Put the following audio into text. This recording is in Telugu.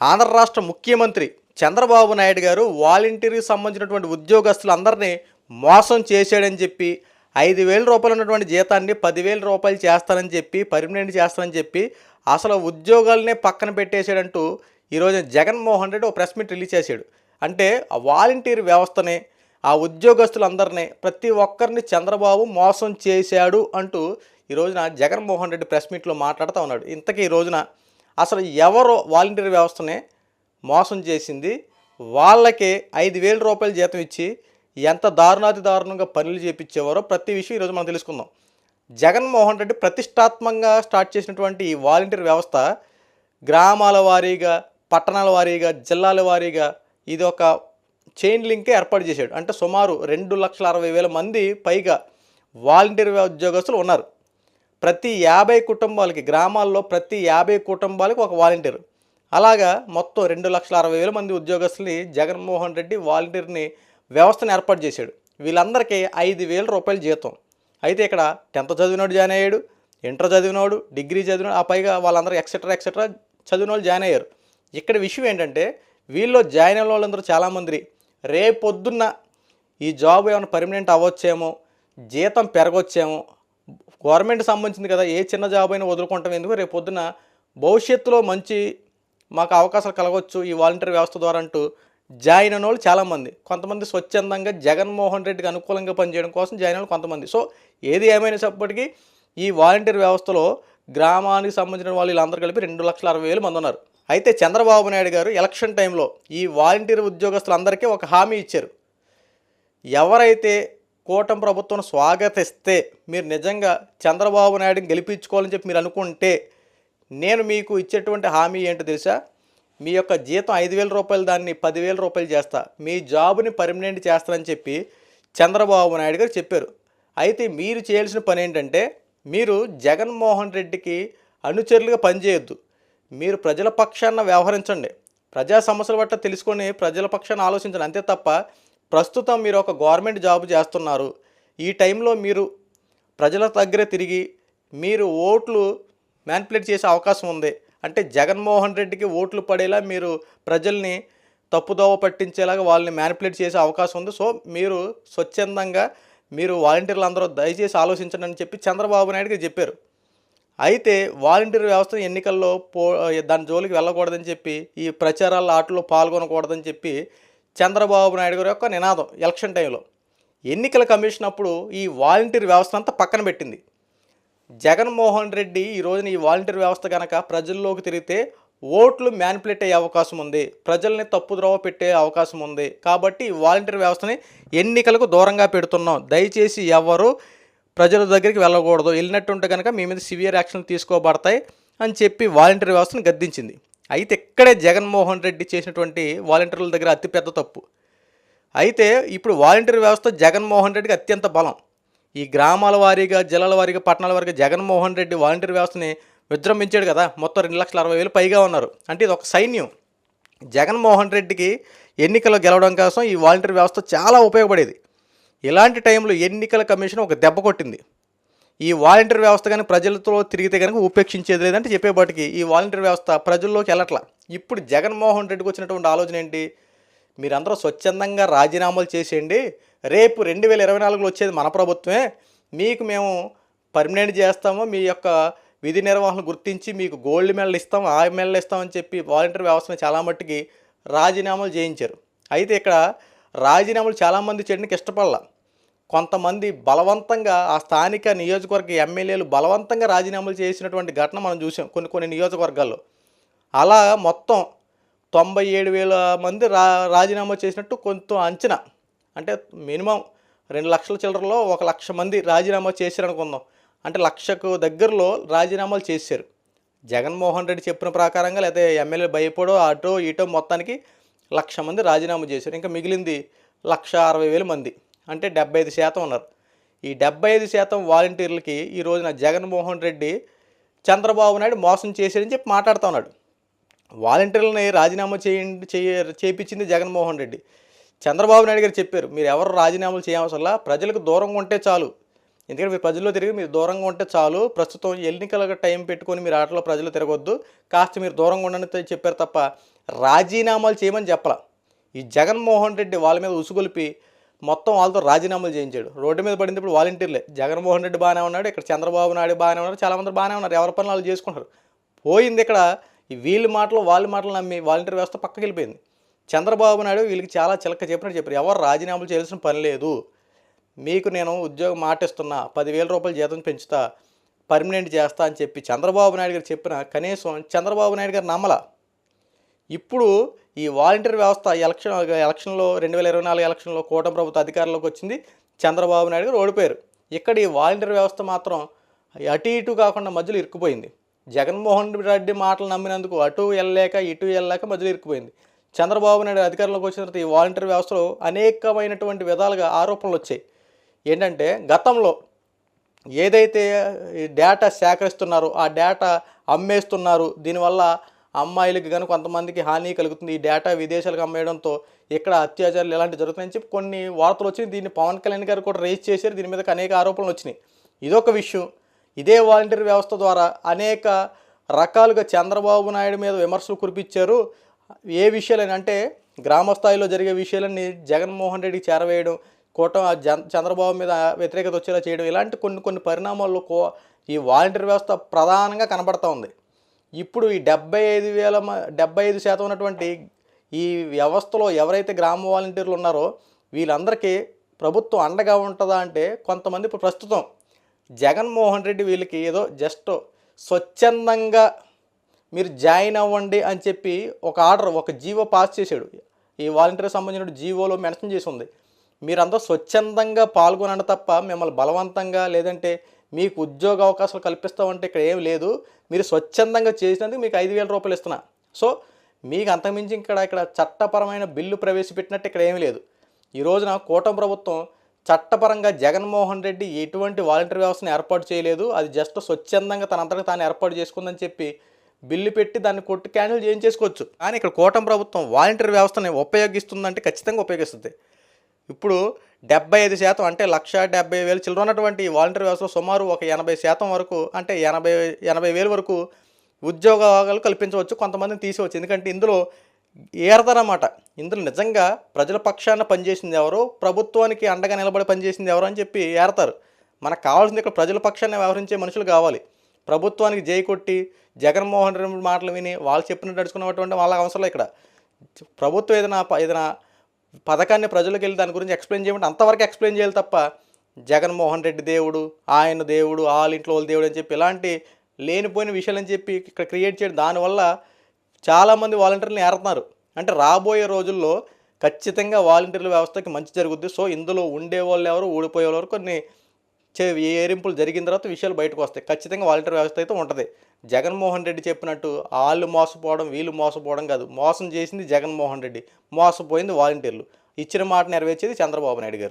ఆంధ్ర రాష్ట్ర ముఖ్యమంత్రి చంద్రబాబు నాయుడు గారు వాలంటీర్కి సంబంధించినటువంటి ఉద్యోగస్తులందరినీ మోసం చేశాడని చెప్పి ఐదు వేల రూపాయలు ఉన్నటువంటి జీతాన్ని పదివేల రూపాయలు చేస్తానని చెప్పి పర్మనెంట్ చేస్తానని చెప్పి అసలు ఉద్యోగాలనే పక్కన పెట్టేశాడంటూ ఈరోజు జగన్మోహన్ రెడ్డి ఒక ప్రెస్ మీట్ రిలీజ్ చేశాడు. అంటే ఆ వాలంటీర్ వ్యవస్థని ఆ ఉద్యోగస్తులందరినీ ప్రతి ఒక్కరిని చంద్రబాబు మోసం చేశాడు అంటూ ఈ రోజున జగన్మోహన్ రెడ్డి ప్రెస్ మీట్లో మాట్లాడుతూ ఉన్నాడు. ఇంతకీ ఈ రోజున అసలు ఎవరు వాలంటీర్ వ్యవస్థనే మోసం చేసింది. వాళ్ళకి ఐదు వేల రూపాయల జీతం ఇచ్చి ఎంత దారుణాతి దారుణంగా పనులు చేపించేవారో ప్రతి విషయం ఈరోజు మనం తెలుసుకుందాం. జగన్మోహన్ రెడ్డి ప్రతిష్టాత్మకంగా స్టార్ట్ చేసినటువంటి ఈ వాలంటీర్ వ్యవస్థ గ్రామాల వారీగా పట్టణాల వారీగా జిల్లాల వారీగా ఇది ఒక చైన్ లింకే ఏర్పాటు చేశాడు. అంటే సుమారు రెండు లక్షల అరవై వేల మంది పైగా వాలంటీర్ ఉద్యోగస్తులు ఉన్నారు. ప్రతి యాభై కుటుంబాలకి గ్రామాల్లో ప్రతి యాభై కుటుంబాలకి ఒక వాలంటీర్. అలాగా మొత్తం రెండు లక్షల అరవై వేల మంది ఉద్యోగస్తుల్ని జగన్మోహన్ రెడ్డి వాలంటీర్ని వ్యవస్థను ఏర్పాటు చేశాడు. వీళ్ళందరికీ ఐదు వేల రూపాయల జీతం. అయితే ఇక్కడ టెన్త్ చదివినోడు జాయిన్ అయ్యాడు ఇంటర్ చదివినోడు డిగ్రీ చదివినోడు ఆ పైగా వాళ్ళందరూ ఎక్సెట్రా ఎక్సెట్రా చదివిన వాళ్ళు జాయిన్ అయ్యారు. ఇక్కడ విషయం ఏంటంటే వీళ్ళు జాయిన్ అయిన వాళ్ళందరూ చాలామంది. రేపొద్దున్న ఈ జాబ్ ఏమైనా పర్మనెంట్ అవ్వచ్చేమో జీతం పెరగొచ్చేమో గవర్నమెంట్ సంబంధించింది కదా ఏ చిన్న జాబ్ అయినా వదులుకుంటాం. ఎందుకు? రేపు పొద్దున భవిష్యత్తులో మంచి మాకు అవకాశాలు కలగవచ్చు ఈ వాలంటీర్ వ్యవస్థ ద్వారా అంటూ జాయిన్ అయిన వాళ్ళు చాలామంది. కొంతమంది స్వచ్ఛందంగా జగన్మోహన్ రెడ్డికి అనుకూలంగా పనిచేయడం కోసం జాయిన్ అయిన కొంతమంది. సో ఏది ఏమైనప్పటికీ ఈ వాలంటీర్ వ్యవస్థలో గ్రామానికి సంబంధించిన వాళ్ళు వీళ్ళందరూ కలిపి రెండు లక్షల అరవై వేలు మంది ఉన్నారు. అయితే చంద్రబాబు నాయుడు గారు ఎలక్షన్ టైంలో ఈ వాలంటీర్ ఉద్యోగస్తులందరికీ ఒక హామీ ఇచ్చారు. ఎవరైతే కూటమి ప్రభుత్వం స్వాగతిస్తే మీరు నిజంగా చంద్రబాబు నాయుడుని గెలిపించుకోవాలని చెప్పి మీరు అనుకుంటే నేను మీకు ఇచ్చేటువంటి హామీ ఏంటో తెలుసా? మీ యొక్క జీతం ఐదు వేల రూపాయలు దాన్ని పదివేల రూపాయలు చేస్తా. మీ జాబుని పర్మనెంట్ చేస్తానని చెప్పి చంద్రబాబు నాయుడు గారు చెప్పారు. అయితే మీరు చేయాల్సిన పని ఏంటంటే మీరు జగన్మోహన్ రెడ్డికి అనుచరులుగా పనిచేయొద్దు. మీరు ప్రజల పక్షాన వ్యవహరించండి. ప్రజా సమస్యల పట్ల తెలుసుకొని ప్రజల పక్షాన ఆలోచించండి. అంతే తప్ప ప్రస్తుతం మీరు ఒక గవర్నమెంట్ జాబ్ చేస్తున్నారు. ఈ టైంలో మీరు ప్రజల దగ్గర తిరిగి మీరు ఓట్లు మ్యాన్పులేట్ చేసే అవకాశం ఉంది. అంటే జగన్మోహన్ రెడ్డికి ఓట్లు పడేలా మీరు ప్రజల్ని తప్పుదోవ పట్టించేలాగా వాళ్ళని మ్యానిపులేట్ చేసే అవకాశం ఉంది. సో మీరు స్వచ్ఛందంగా మీరు వాలంటీర్లు అందరూ దయచేసి ఆలోచించండి అని చెప్పి చంద్రబాబు నాయుడుకి చెప్పారు. అయితే వాలంటీర్ వ్యవస్థ ఎన్నికల్లో పో దాని జోలికి వెళ్ళకూడదని చెప్పి ఈ ప్రచారాల ఆటలో పాల్గొనకూడదని చెప్పి చంద్రబాబు నాయుడు గారి యొక్క నినాదం ఎలక్షన్ టైంలో. ఎన్నికల కమిషన్ అప్పుడు ఈ వాలంటీర్ వ్యవస్థ అంతా పక్కన పెట్టింది. జగన్మోహన్ రెడ్డి ఈ రోజున ఈ వాలంటీర్ వ్యవస్థ కనుక ప్రజల్లోకి తిరిగితే ఓట్లు మ్యానిపులేట్ అయ్యే అవకాశం ఉంది. ప్రజల్ని తప్పుద్రోవ పెట్టే అవకాశం ఉంది. కాబట్టి ఈ వాలంటీర్ వ్యవస్థని ఎన్నికలకు దూరంగా పెడుతున్నాం. దయచేసి ఎవరు ప్రజల దగ్గరికి వెళ్ళకూడదు. వెళ్ళినట్టుంటే కనుక మీ మీద సివియర్ యాక్షన్లు తీసుకోబడతాయి అని చెప్పి వాలంటీర్ వ్యవస్థను గద్దించింది. అయితే ఇక్కడే జగన్మోహన్ రెడ్డి చేసినటువంటి వాలంటీర్ల దగ్గర అతిపెద్ద తప్పు. అయితే ఇప్పుడు వాలంటీర్ వ్యవస్థ జగన్మోహన్ రెడ్డికి అత్యంత బలం. ఈ గ్రామాల వారీగా జిల్లాల వారీగా పట్టణాల వారీగా జగన్మోహన్ రెడ్డి వాలంటీర్ వ్యవస్థని విజృంభించాడు కదా. మొత్తం రెండు లక్షల అరవై వేలు పైగా ఉన్నారు. అంటే ఇది ఒక సైన్యం. జగన్మోహన్ రెడ్డికి ఎన్నికల్లో గెలవడం కోసం ఈ వాలంటీర్ వ్యవస్థ చాలా ఉపయోగపడేది. ఇలాంటి టైంలో ఎన్నికల కమిషన్ ఒక దెబ్బ కొట్టింది. ఈ వాలంటీర్ వ్యవస్థ కానీ ప్రజలతో తిరిగితే కనుక ఉపేక్షించేది లేదంటే చెప్పేపాటికి ఈ వాలంటీర్ వ్యవస్థ ప్రజల్లోకి వెళ్ళట్లా. ఇప్పుడు జగన్మోహన్ రెడ్డికి వచ్చినటువంటి ఆలోచన ఏంటి? మీరందరూ స్వచ్ఛందంగా రాజీనామాలు చేసేయండి. రేపు రెండు వేల ఇరవై నాలుగులో వచ్చేది మన ప్రభుత్వమే. మీకు మేము పర్మనెంట్ చేస్తాము. మీ యొక్క విధి నిర్వహణ గుర్తించి మీకు గోల్డ్ మెడల్ ఇస్తాం ఆ మెడల్ ఇస్తామని చెప్పి వాలంటీర్ వ్యవస్థను చాలా మట్టుకి రాజీనామాలు చేయించారు. అయితే ఇక్కడ రాజీనామాలు చాలామంది చేయడానికి ఇష్టపడాల. కొంతమంది బలవంతంగా ఆ స్థానిక నియోజకవర్గ ఎమ్మెల్యేలు బలవంతంగా రాజీనామాలు చేసినటువంటి ఘటన మనం చూసాం కొన్ని కొన్ని నియోజకవర్గాల్లో. అలా మొత్తం తొంభై ఏడు వేల మంది రా రాజీనామా చేసినట్టు కొంత అంచనా. అంటే మినిమం రెండు లక్షల చిల్లరలో ఒక లక్ష మంది రాజీనామా చేశారు అనుకుందాం అంటే లక్షకు దగ్గరలో రాజీనామాలు చేశారు. జగన్మోహన్ రెడ్డి చెప్పిన ప్రకారంగా లేకపోతే ఎమ్మెల్యే భయపడో అటో ఇటో మొత్తానికి లక్ష మంది రాజీనామా చేశారు. ఇంకా మిగిలింది లక్ష అరవై వేల మంది. అంటే డెబ్బై ఐదు శాతం ఉన్నారు. ఈ డెబ్బై ఐదు శాతం వాలంటీర్లకి ఈ రోజున జగన్మోహన్ రెడ్డి చంద్రబాబు నాయుడు మోసం చేశాడని చెప్పి మాట్లాడుతూ ఉన్నాడు. వాలంటీర్లని రాజీనామా చేయండి చేయ చేయించింది జగన్మోహన్ రెడ్డి. చంద్రబాబు నాయుడు గారు చెప్పారు మీరు ఎవరు రాజీనామాలు చేయవసరలా ప్రజలకు దూరంగా ఉంటే చాలు. ఎందుకంటే మీరు ప్రజల్లో తిరిగి మీరు దూరంగా ఉంటే చాలు. ప్రస్తుతం ఎన్నికల టైం పెట్టుకొని మీరు ఆటలో ప్రజలు తిరగొద్దు. కాస్త మీరు దూరంగా ఉండని చెప్పారు తప్ప రాజీనామాలు చేయమని చెప్పాల. ఈ జగన్మోహన్ రెడ్డి వాళ్ళ మీద ఉసుగొలిపి మొత్తం వాళ్ళతో రాజీనామాలు చేయించాడు. రోడ్డు మీద పడినప్పుడు వాలంటీర్లే. జగన్మోహన్ రెడ్డి బాగానే ఉన్నాడు ఇక్కడ చంద్రబాబు నాయుడు బాగానే ఉన్నారు చాలామంది బాగానే ఉన్నారు. ఎవరి పనులు వాళ్ళు చేసుకుంటారు. పోయింది ఇక్కడ వీళ్ళ మాటలు వాళ్ళ మాటలు నమ్మి వాలంటీర్ వ్యవస్థ పక్కకి వెళ్ళిపోయింది. చంద్రబాబు నాయుడు వీళ్ళకి చాలా చిలక చెప్పినట్టు చెప్పారు. ఎవరు రాజీనామాలు చేయాల్సిన పని లేదు. మీకు నేను ఉద్యోగం మాటిస్తున్నా పదివేల రూపాయలు జీతం పెంచుతా పర్మనెంట్ చేస్తా అని చెప్పి చంద్రబాబు నాయుడు గారు చెప్పిన కనీసం చంద్రబాబు నాయుడు గారు నమ్మలా. ఇప్పుడు ఈ వాలంటీర్ వ్యవస్థ ఎలక్షన్ ఎలక్షన్లో రెండు వేల ఇరవై నాలుగు ఎలక్షన్లో కూటమి ప్రభుత్వ అధికారంలోకి వచ్చింది. చంద్రబాబు నాయుడు గారు ఓడిపోయారు. ఇక్కడ ఈ వాలంటీర్ వ్యవస్థ మాత్రం అటు ఇటు కాకుండా మధ్యలో ఇరుక్కుపోయింది. జగన్మోహన్ రెడ్డి మాటలు నమ్మినందుకు అటు వెళ్ళలేక ఇటు వెళ్ళలేక మధ్యలో ఇరుక్కుపోయింది. చంద్రబాబు నాయుడు అధికారంలోకి వచ్చిన తర్వాత ఈ వాలంటీర్ వ్యవస్థలో అనేకమైనటువంటి విధాలుగా ఆరోపణలు వచ్చాయి. ఏంటంటే గతంలో ఏదైతే డేటా సేకరిస్తున్నారో ఆ డేటా అమ్మేస్తున్నారు దీనివల్ల అమ్మాయిలకి కానీ కొంతమందికి హాని కలుగుతుంది. ఈ డేటా విదేశాలకు అమ్మేయడంతో ఇక్కడ అత్యాచారాలు ఇలాంటివి జరుగుతాయని చెప్పి కొన్ని వార్తలు వచ్చి దీన్ని పవన్ కళ్యాణ్ గారు కూడా రేజ్ చేశారు. దీని మీద అనేక ఆరోపణలు వచ్చినాయి. ఇదొక విషయం. ఇదే వాలంటీర్ వ్యవస్థ ద్వారా అనేక రకాలుగా చంద్రబాబు నాయుడు మీద విమర్శలు కురిపించారు. ఏ విషయాలని అంటే గ్రామ స్థాయిలో జరిగే విషయాలన్నీ జగన్మోహన్ రెడ్డికి చేరవేయడం కూటం జన్ చంద్రబాబు మీద వ్యతిరేకత వచ్చేలా చేయడం ఇలాంటి కొన్ని కొన్ని పరిణామాల్లో కో ఈ వాలంటీర్ వ్యవస్థ ప్రధానంగా కనబడతా ఉంది. ఇప్పుడు ఈ డెబ్బై ఐదు వేల డెబ్బై ఐదు శాతం ఉన్నటువంటి ఈ వ్యవస్థలో ఎవరైతే గ్రామ వాలంటీర్లు ఉన్నారో వీళ్ళందరికీ ప్రభుత్వం అండగా ఉంటుందా అంటే కొంతమంది ఇప్పుడు ప్రస్తుతం జగన్మోహన్ రెడ్డి వీళ్ళకి ఏదో జస్ట్ స్వచ్ఛందంగా మీరు జాయిన్ అవ్వండి అని చెప్పి ఒక ఆర్డర్ ఒక జీవో పాస్ చేశాడు. ఈ వాలంటీర్ సంబంధించిన జీవోలో మెన్షన్ చేసి ఉంది. మీరంతా స్వచ్ఛందంగా పాల్గొనండి తప్ప మిమ్మల్ని బలవంతంగా లేదంటే మీకు ఉద్యోగ అవకాశాలు కల్పిస్తామంటే ఇక్కడ ఏం లేదు. మీరు స్వచ్ఛందంగా చేసినందుకు మీకు ఐదు వేల రూపాయలు ఇస్తున్నా. సో మీకు అంతకుమించి ఇక్కడ ఇక్కడ చట్టపరమైన బిల్లు ప్రవేశపెట్టినట్టు ఇక్కడ ఏమీ లేదు. ఈ రోజున కూటమి ప్రభుత్వం చట్టపరంగా జగన్మోహన్ రెడ్డి ఎటువంటి వాలంటీర్ వ్యవస్థను ఏర్పాటు చేయలేదు. అది జస్ట్ స్వచ్ఛందంగా తనంతటా తాను ఏర్పాటు చేసుకుందని చెప్పి బిల్లు పెట్టి దాన్ని కొట్టి క్యాన్సిల్ చేయించేసుకోవచ్చు. కానీ ఇక్కడ కూటమి ప్రభుత్వం వాలంటీర్ వ్యవస్థని ఉపయోగిస్తుందంటే ఖచ్చితంగా ఉపయోగిస్తుంది. ఇప్పుడు డెబ్బై ఐదు శాతం అంటే లక్ష డెబ్బై వేలు చిల్లర ఉన్నటువంటి వాలంటీర్ వ్యవస్థలో సుమారు ఒక ఎనభై శాతం వరకు అంటే ఎనభై ఎనభై వేలు వరకు ఉద్యోగాలు కల్పించవచ్చు కొంతమందిని తీసేవచ్చు ఎందుకంటే ఇందులో ఏరదనమాట. ఇందులో నిజంగా ప్రజల పక్షాన పనిచేసింది ఎవరు? ప్రభుత్వానికి అండగా నిలబడి పనిచేసింది ఎవరు అని చెప్పి ఏరతారు. మనకు కావాల్సింది ఇక్కడ ప్రజల పక్షాన్ని వ్యవహరించే మనుషులు కావాలి. ప్రభుత్వానికి జై కొట్టి జగన్మోహన్ రెడ్డి మాటలు విని వాళ్ళు చెప్పినట్టు నడుచుకున్నటువంటి వాళ్ళ అవసరం ఇక్కడ. ప్రభుత్వం ఏదైనా ప- ఏదైనా పథకాన్ని ప్రజలకు వెళ్ళి దాని గురించి ఎక్స్ప్లెయిన్ చేయమంటే అంతవరకు ఎక్స్ప్లెయిన్ చేయాలి తప్ప జగన్మోహన్ రెడ్డి దేవుడు ఆయన దేవుడు వాళ్ళ ఇంట్లో వాళ్ళ దేవుడు అని చెప్పి ఇలాంటి లేనిపోయిన విషయాలని చెప్పి ఇక్కడ క్రియేట్ చేయడం దానివల్ల చాలామంది వాలంటీర్లు ఏరుతున్నారు. అంటే రాబోయే రోజుల్లో ఖచ్చితంగా వాలంటీర్ల వ్యవస్థకి మంచి జరుగుద్ది. సో ఇందులో ఉండే వాళ్ళు ఎవరు ఊడిపోయే వాళ్ళు ఎవరు కొన్ని చే- ఏరింపులు జరిగిన తర్వాత విషయాలు బయటకు వస్తాయి. ఖచ్చితంగా వాలంటీర్ వ్యవస్థ అయితే ఉంటుంది. జగన్మోహన్ రెడ్డి చెప్పినట్టు వాళ్ళు మోసపోవడం వీళ్ళు మోసపోవడం కాదు. మోసం చేసింది జగన్మోహన్ రెడ్డి. మోసపోయింది వాలంటీర్లు. ఇచ్చిన మాట నెరవేర్చేది చంద్రబాబు నాయుడు గారు.